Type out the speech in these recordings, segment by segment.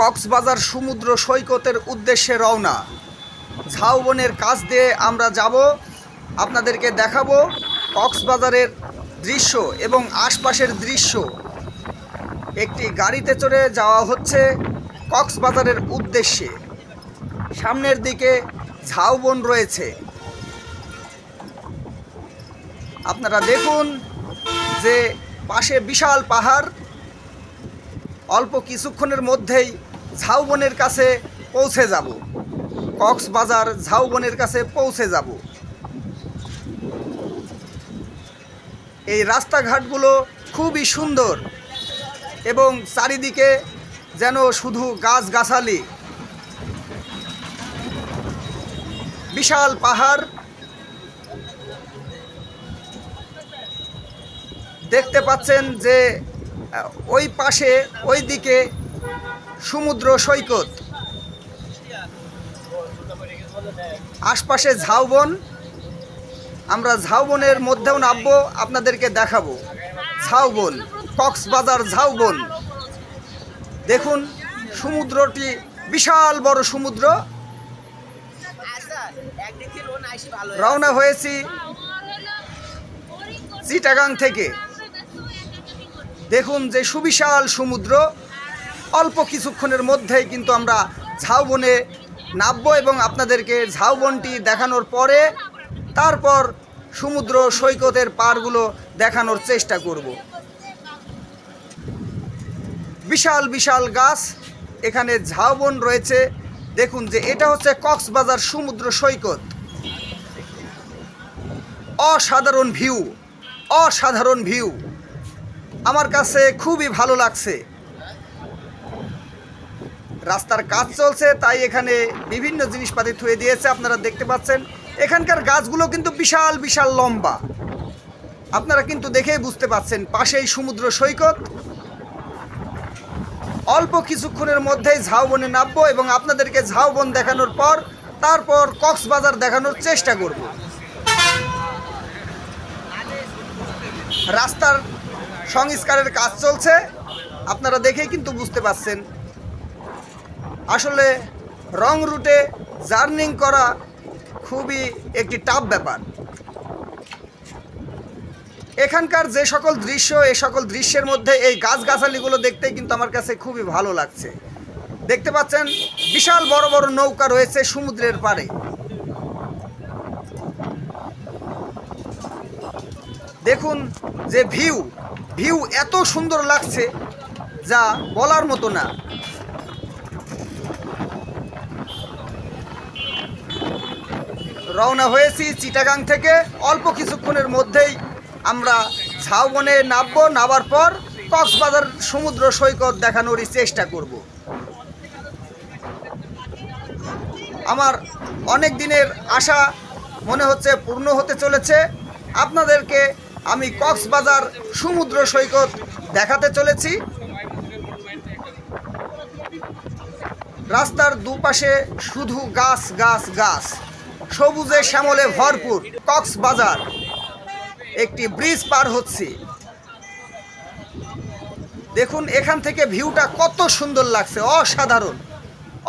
কক্সবাজার সমুদ্র সৈকতের উদ্দেশ্যে রওনা। ঝাউবনের কাছ দিয়ে আমরা যাব, আপনাদেরকে দেখাবো কক্সবাজারের দৃশ্য এবং আশপাশের দৃশ্য। একটি গাড়িতে চড়ে যাওয়া হচ্ছে কক্সবাজারের উদ্দেশ্যে। সামনের দিকে ঝাউবন রয়েছে। আপনারা দেখুন যে পাশে বিশাল পাহাড়। অল্প কিছুক্ষণের মধ্যেই ঝাউবনের কাছে পৌঁছে যাব। কক্সবাজার ঝাউবনের কাছে পৌঁছে যাব। এই রাস্তাঘাটগুলো খুবই সুন্দর এবং চারিদিকে যেন শুধু গাছগাছালি। বিশাল পাহাড়। দেখতে পাচ্ছেন যে ওই পাশে ওই দিকে সমুদ্র সৈকত। আশপাশে ঝাউবন। আমরা ঝাউবনের মধ্যেও নামবো, আপনাদেরকে দেখাবো। ঝাউবন, কক্সবাজার ঝাউবন। দেখুন, সমুদ্রটি বিশাল বড় সমুদ্র। রওনা হয়েছি চিটাগাং থেকে। দেখুন যে সুবিশাল সমুদ্র। অল্প কিছুক্ষণের মধ্যেই কিন্তু আমরা ঝাউবনে নামবো এবং আপনাদেরকে ঝাউবনটি দেখানোর পরে তারপর সমুদ্র সৈকতের পাড়গুলো দেখানোর চেষ্টা করব। বিশাল বিশাল গাছ এখানে ঝাউবন রয়েছে। দেখুন যে এটা হচ্ছে কক্সবাজার সমুদ্র সৈকত। অসাধারণ ভিউ অসাধারণ ভিউ। আমার কাছে খুবই ভালো লাগছে। রাস্তার কাজ চলছে, তাই এখানে বিভিন্ন জিনিসপাতি থুয়ে দিয়েছে, আপনারা দেখতে পাচ্ছেন। এখানকার গাছগুলো কিন্তু বিশাল বিশাল লম্বা। আপনারা কিন্তু দেখেই বুঝতে পাচ্ছেন, পাশেই সমুদ্র সৈকত। অল্প কিছুক্ষণের মধ্যেই ঝাউবনে নামবো এবং আপনাদেরকে ঝাউবন দেখানোর পর, তারপর কক্সবাজার দেখানোর চেষ্টা করব। রাস্তার সংস্কারের কাজ চলছে। আপনারা দেখেই কিন্তু বুঝতে পাচ্ছেন আসলে রং রুটে জার্নিং করা খুবই একটি টাফ ব্যাপার। এখানকার যে সকল দৃশ্য এই সকল দৃশ্যের মধ্যে এই গাছগাছালিগুলো দেখতে কিন্তু আমার কাছে খুবই ভালো লাগছে। দেখতে পাচ্ছেন, বিশাল বড় বড় নৌকা রয়েছে সমুদ্রের পাড়ে। দেখুন যে ভিউ ভিউ এত সুন্দর লাগছে যা বলার মতো না। রওনা হয়েছি চিটাগাং থেকে। অল্প কিছুক্ষণের মধ্যেই আমরা ঝাউবনে নামবো, নামার পর কক্সবাজার সমুদ্র সৈকত দেখানোরই চেষ্টা করব। আমার অনেক দিনের আশা মনে হচ্ছে পূর্ণ হতে চলেছে। আপনাদেরকে আমি কক্সবাজার সমুদ্র সৈকত দেখাতে চলেছি। রাস্তার দুপাশে শুধু গাছ গাছ গাছ। সবুজে শ্যামলে ভরপুর কক্সবাজার। একটি ব্রিজ পার হচ্ছে। দেখুন, এখান থেকে ভিউটা কত সুন্দর লাগছে। অসাধারণ।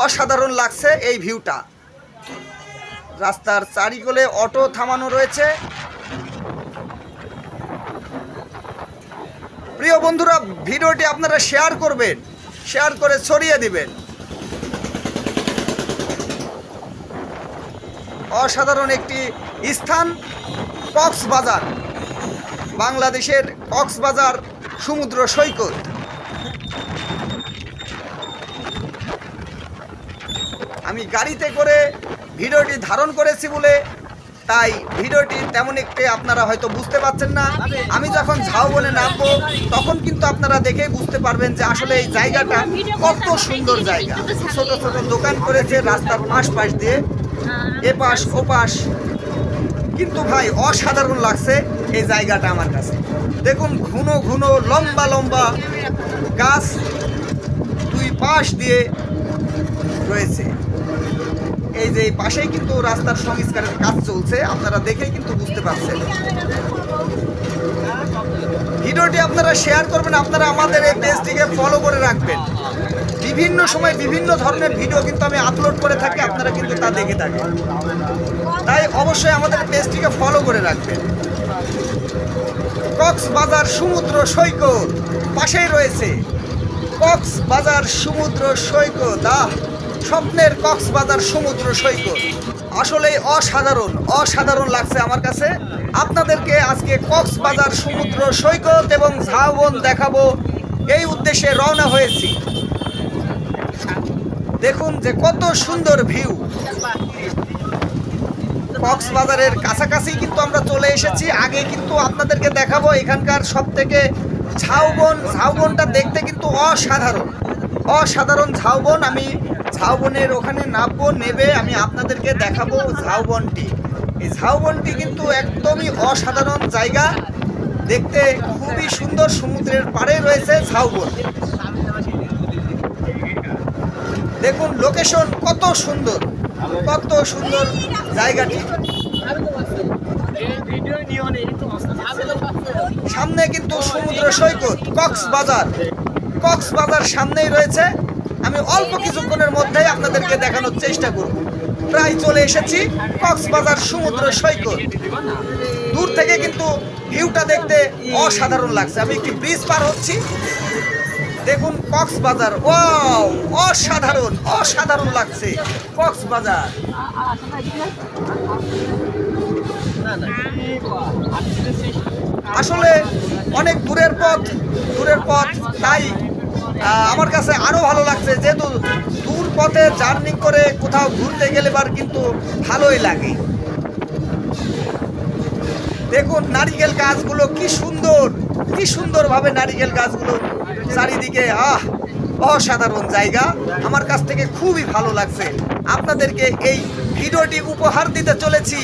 অসাধারণ লাগছে এই ভিউটা। রাস্তার চারিকোলে অটো থামানো রয়েছে। প্রিয় বন্ধুরা, ভিডিওটি আপনারা শেয়ার করবেন। শেয়ার করে ছড়িয়ে দিবেন। অসাধারণ একটি স্থান, কক্সবাজার, বাংলাদেশের কক্সবাজার সমুদ্র সৈকত। আমি গাড়িতে করে ভিডিওটি ধারণ করেছি বলে, তাই ভিডিওটি তেমন একটি আপনারা হয়তো বুঝতে পারছেন না। আমি যখন ঝাউবনে নামবো, তখন কিন্তু আপনারা দেখেই বুঝতে পারবেন যে আসলে এই জায়গাটা কত সুন্দর জায়গা। ছোট ছোট দোকান করেছে, রাস্তার পাশ পাশ দিয়ে এ পাশ, ও পাশ। কিন্তু ভাই, অসাধারণ লাগছে এই জায়গাটা আমার কাছে। দেখুন, ঘন ঘন, লম্বা লম্বা গাছ দুই পাশ দিয়ে রয়েছে। এই যে পাশেই কিন্তু রাস্তার সংস্কারের কাজ চলছে, আপনারা দেখেই কিন্তু বুঝতে পারছেন। ভিডিওটি আপনারা শেয়ার করবেন, আপনারা আমাদের এই পেজটিকে ফলো করে রাখবেন। বিভিন্ন সময় বিভিন্ন ধরনের ভিডিও কিন্তু আমি আপলোড করে থাকি, আপনারা কিন্তু তা দেখে থাকেন। তাই অবশ্যই আমাদের পেজটিকে ফলো করে রাখবেন। কক্সবাজার সমুদ্র সৈকত পাশেই রয়েছে। কক্সবাজার সমুদ্র সৈকত, আহ, স্বপ্নের কক্সবাজার সমুদ্র সৈকত। আসলে অসাধারণ অসাধারণ লাগছে আমার কাছে। আপনাদেরকে আজকে কক্সবাজার সমুদ্র সৈকত এবং ঝাউবন দেখাবো। এই উদ্দেশ্যে রওনা হয়েছি। দেখুন যে কত সুন্দর ভিউ। কক্সবাজারের কাছাকাছি কিন্তু আমরা চলে এসেছি। আগে কিন্তু আপনাদেরকে দেখাবো এখানকার সব থেকে ঝাউবন। ঝাউবনটা দেখতে কিন্তু অসাধারণ। অসাধারণ ঝাউবন। আমি ঝাউবনের ওখানে নামবো, নেবে, আমি আপনাদেরকে দেখাবো ঝাউবনটি। এই ঝাউবনটি কিন্তু একদমই অসাধারণ জায়গা। দেখতে খুবই সুন্দর, সমুদ্রের পাড়ে রয়েছে ঝাউবন। দেখুন লোকেশন কত সুন্দর কত সুন্দর জায়গাটি। সামনে কিন্তু সমুদ্র সৈকত, কক্সবাজার। কক্সবাজার সামনেই রয়েছে। আমি অল্প কিছুক্ষণের মধ্যেই আপনাদেরকে দেখানোর চেষ্টা করব। প্রায় চলে এসেছি কক্সবাজার সমুদ্র সৈকত। দূর থেকে কিন্তু ভিউটা দেখতে অসাধারণ লাগছে। আমি একটি ব্রিজ পার হচ্ছি। দেখুন কক্সবাজার। ওয়াও, অসাধারণ অসাধারণ লাগছে কক্সবাজার। আসলে অনেক দূরের পথ দূরের পথ, তাই আমার কাছে আরও ভালো লাগছে, যেহেতু দূর পথে জার্নি করে কোথাও ঘুরতে গেলে বার কিন্তু ভালোই লাগে। দেখুন নারিকেল গাছগুলো কি সুন্দর, কি সুন্দরভাবে নারিকেল গাছগুলো চারিদিকে আহ অসাধারণ জায়গা। আমার কাছ থেকে খুবই ভালো লাগছে। আপনাদেরকে এই ভিডিওটি উপহার দিতে চলেছি।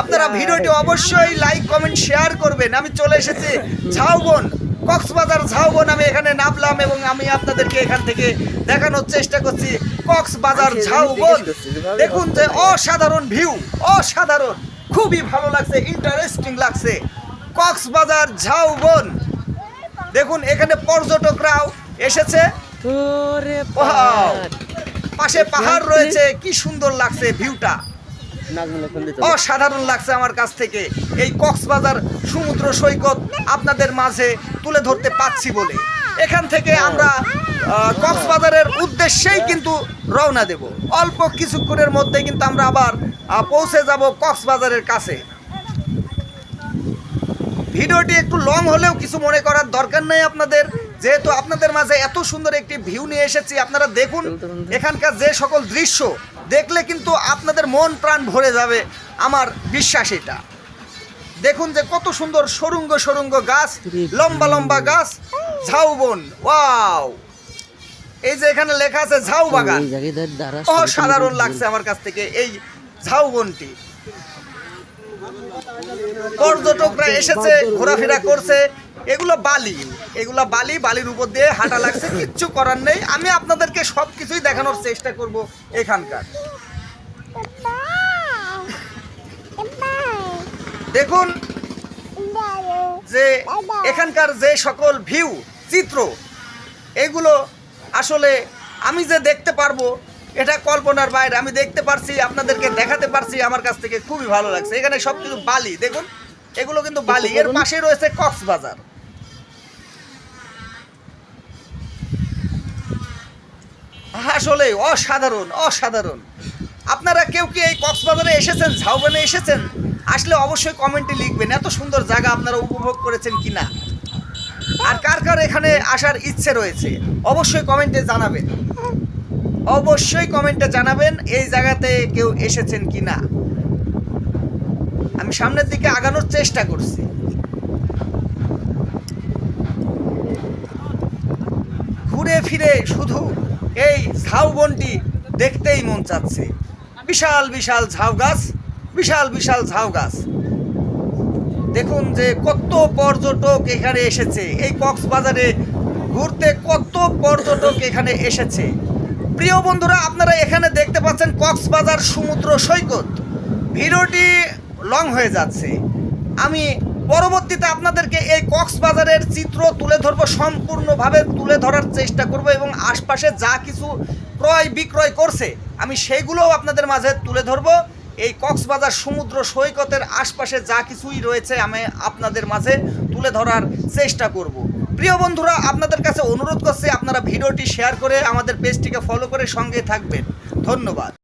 আপনারা ভিডিওটি অবশ্যই লাইক কমেন্ট শেয়ার করবেন। আমি চলে এসেছি ঝাউবন কক্সবাজার ঝাউবন আমি এখানে নামলাম এবং আমি আপনাদেরকে এখান থেকে দেখানোর চেষ্টা করছি। কক্সবাজার ঝাউবন। দেখুন যে অসাধারণ ভিউ অসাধারণ। খুবই ভালো লাগছে ইন্টারেস্টিং লাগছে। কক্সবাজার ঝাউবন। দেখুন এখানে পর্যটকরাও এসেছে। পাশে পাহাড় রয়েছে কি সুন্দর লাগছে ভিউটা। অসাধারণ লাগছে আমার কাছ থেকে। এই কক্সবাজার সমুদ্র সৈকত আপনাদের মাঝে তুলে ধরতে পাচ্ছি বলে। এখান থেকে আমরা কক্সবাজারের উদ্দেশ্যেই কিন্তু রওনা দেব। অল্প কিছুক্ষণের মধ্যে কিন্তু আমরা আবার পৌঁছে যাব কক্সবাজারের কাছে। ভিডিওটি একটু লং হলেও কিছু মনে করার দরকার নাই আপনাদের। যেহেতু আপনাদের মাঝে এত সুন্দর একটি ভিউ নিয়ে এসেছি আপনারা দেখুন এখানকার যে সকল দৃশ্য দেখলে কিন্তু আপনাদের মন প্রাণ ভরে যাবে আমার বিশ্বাস এটা। দেখুন যে কত সুন্দর সরুঙ্গ সরুঙ্গ গাছ লম্বা লম্বা গাছ ঝাউবন ওয়াও! এই যে এখানে লেখা আছে ঝাউ বাগান। অসাধারণ লাগছে আমার কাছ থেকে এই ঝাউবনটি পর্যটকরা এসেছে, ঘোরাফেরা করছে। এগুলো বালি। এগুলো বালি, বালির উপর দিয়ে হাঁটা লাগছে, কিচ্ছু করার নেই। আমি আপনাদেরকে সব কিছুই দেখানোর চেষ্টা করব এখানকার। দেখুন যে এখানকার যে সকল ভিউ, চিত্র, এগুলো আসলে আমি যে দেখতে পারব এটা কল্পনার বাইরে। আমি দেখতে পারছি আপনাদেরকে দেখাতে পারছি আমার কাছ থেকে খুবই ভালো লাগছে। এখানে সব কিছু বালি দেখুন। এগুলো কিন্তু বালি। এর পাশে রয়েছে কক্সবাজার। আসলে অসাধারণ অসাধারণ। আপনারা কেউ কি এই কক্সবাজারে এসেছেন ঝাউবানে এসেছেন? আসলে অবশ্যই কমেন্টে লিখবেন এত সুন্দর জায়গা আপনারা উপভোগ করেছেন কিনা? আর কার কার এখানে আসার ইচ্ছে রয়েছে? অবশ্যই কমেন্টে জানাবেন। অবশ্যই কমেন্টে জানাবেন এই জায়গাতে কেউ এসেছেন কিনা আমি সামনের দিকে আগানোর চেষ্টা করছি। ঘুরে ফিরে শুধু এই ঝাউবনটি দেখতেই মন চাচ্ছে। বিশাল বিশাল ঝাউ গাছ, বিশাল বিশাল ঝাউ গাছ। দেখুন যে কত পর্যটক এখানে এসেছে। এই কক্সবাজারে ঘুরতে কত পর্যটক এখানে এসেছে। প্রিয় বন্ধুরা, আপনারা এখানে দেখতে পাচ্ছেন কক্সবাজার সমুদ্র সৈকত। ভিডিওটি লং হয়ে যাচ্ছে। আমি পরবর্তীতে আপনাদেরকে এই কক্সবাজারের চিত্র তুলে ধরবো, সম্পূর্ণভাবে তুলে ধরার চেষ্টা করব এবং আশপাশে যা কিছু ক্রয় বিক্রয় করছে, আমি সেগুলোও আপনাদের মাঝে তুলে ধরবো। এই কক্সবাজার সমুদ্র সৈকতের আশপাশে যা কিছুই রয়েছে, আমি আপনাদের মাঝে তুলে ধরার চেষ্টা করব। প্রিয় বন্ধুরা, আপনাদের কাছে অনুরোধ করছি আপনারা ভিডিওটি শেয়ার করে আমাদের পেজটিকে ফলো করে সঙ্গে থাকবেন। ধন্যবাদ।